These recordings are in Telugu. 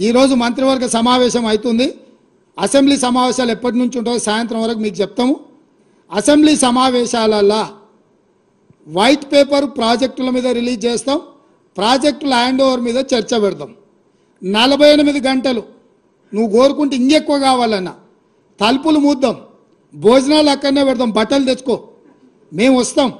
ఈరోజు మంత్రివర్గ సమావేశం అవుతుంది. అసెంబ్లీ సమావేశాలు ఎప్పటి నుంచి ఉంటాయో సాయంత్రం వరకు మీకు చెప్తాము. అసెంబ్లీ సమావేశాలల్లా వైట్ పేపర్ ప్రాజెక్టుల మీద రిలీజ్ చేస్తాం. ప్రాజెక్టుల హ్యాండ్ ఓవర్ మీద చర్చ పెడతాం. నలభై ఎనిమిది గంటలు నువ్వు కోరుకుంటే ఇంకెక్కువ కావాలన్నా తలుపులు మూద్దాం. భోజనాలు అక్కడనే పెడతాం. బట్టలు తెచ్చుకో. మేము వస్తాం.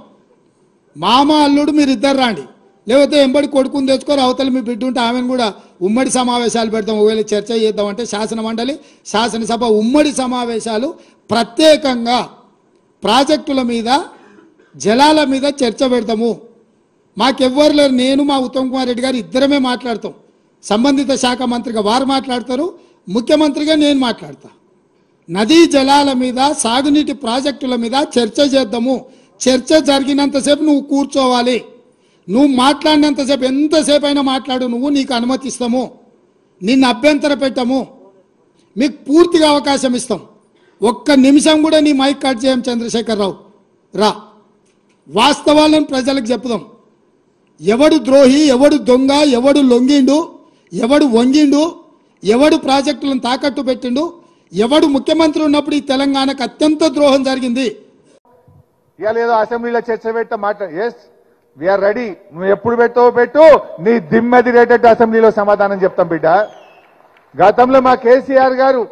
మామ అల్లుడు మీరు ఇద్దరు రాండి. లేకపోతే ఎంబడి కొడుకుని తెచ్చుకొని అవతల మీ బిడ్డ ఉంటే ఆమెను కూడా ఉమ్మడి సమావేశాలు పెడతాం ఒకవేళ చర్చ చేద్దామంటే శాసన మండలి శాసనసభ ఉమ్మడి సమావేశాలు ప్రత్యేకంగా ప్రాజెక్టుల మీద జలాల మీద చర్చ పెడతాము మాకెవ్వరు లేరు. నేను మా ఉత్తమ్ కుమార్ రెడ్డి గారు ఇద్దరమే మాట్లాడతాం. సంబంధిత శాఖ మంత్రిగా వారు మాట్లాడతారు. ముఖ్యమంత్రిగా నేను మాట్లాడతా. నదీ జలాల మీద సాగునీటి ప్రాజెక్టుల మీద చర్చ చేద్దాము. చర్చ జరిగినంతసేపు నువ్వు కూర్చోవాలి. నువ్వు మాట్లాడినంతసేపు ఎంతసేపు అయినా మాట్లాడు నువ్వు నీకు అనుమతిస్తాము నిన్ను అభ్యంతర పెట్టము. మీకు పూర్తిగా అవకాశం ఇస్తాం. ఒక్క నిమిషం కూడా నీ మైక్ కట్ చేయం చంద్రశేఖరరావు. రా. వాస్తవాలను ప్రజలకు చెప్పుదాం. ఎవడు ద్రోహి ఎవడు దొంగ ఎవడు లొంగిండు ఎవడు వంగిండు ఎవడు ప్రాజెక్టులను తాకట్టు పెట్టిండు ఎవడు ముఖ్యమంత్రి ఉన్నప్పుడు ఈ తెలంగాణకు అత్యంత ద్రోహం జరిగింది. ఇవాళ ఏదో అసెంబ్లీలో చర్చ పెట్ట మాట ఎస్ వీఆర్ రెడీ నువ్వు ఎప్పుడు పెట్టావో పెట్టు. నీ దిమ్మెదిరేటట్టు అసెంబ్లీలో సమాధానం చెప్తాం బిడ్డ. గతంలో మా కేసీఆర్ గారు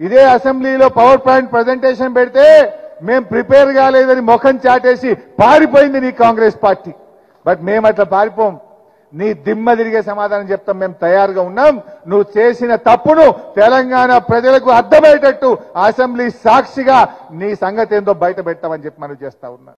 ఇదే అసెంబ్లీలో పవర్ పాయింట్ ప్రజెంటేషన్ పెడితే మేం ప్రిపేర్ కాలేదని ముఖం చాటేసి పారిపోయింది నీ కాంగ్రెస్ పార్టీ. బట్ మేము అట్లా పారిపోం. నీ దిమ్మ తిరిగే సమాధానం చెప్తాం. మేము తయారుగా ఉన్నాం. నువ్వు చేసిన తప్పును తెలంగాణ ప్రజలకు అర్థమయ్యేటట్టు అసెంబ్లీ సాక్షిగా నీ సంగతి ఏందో బయట పెట్టామని చెప్పి మనం చేస్తా ఉన్నా.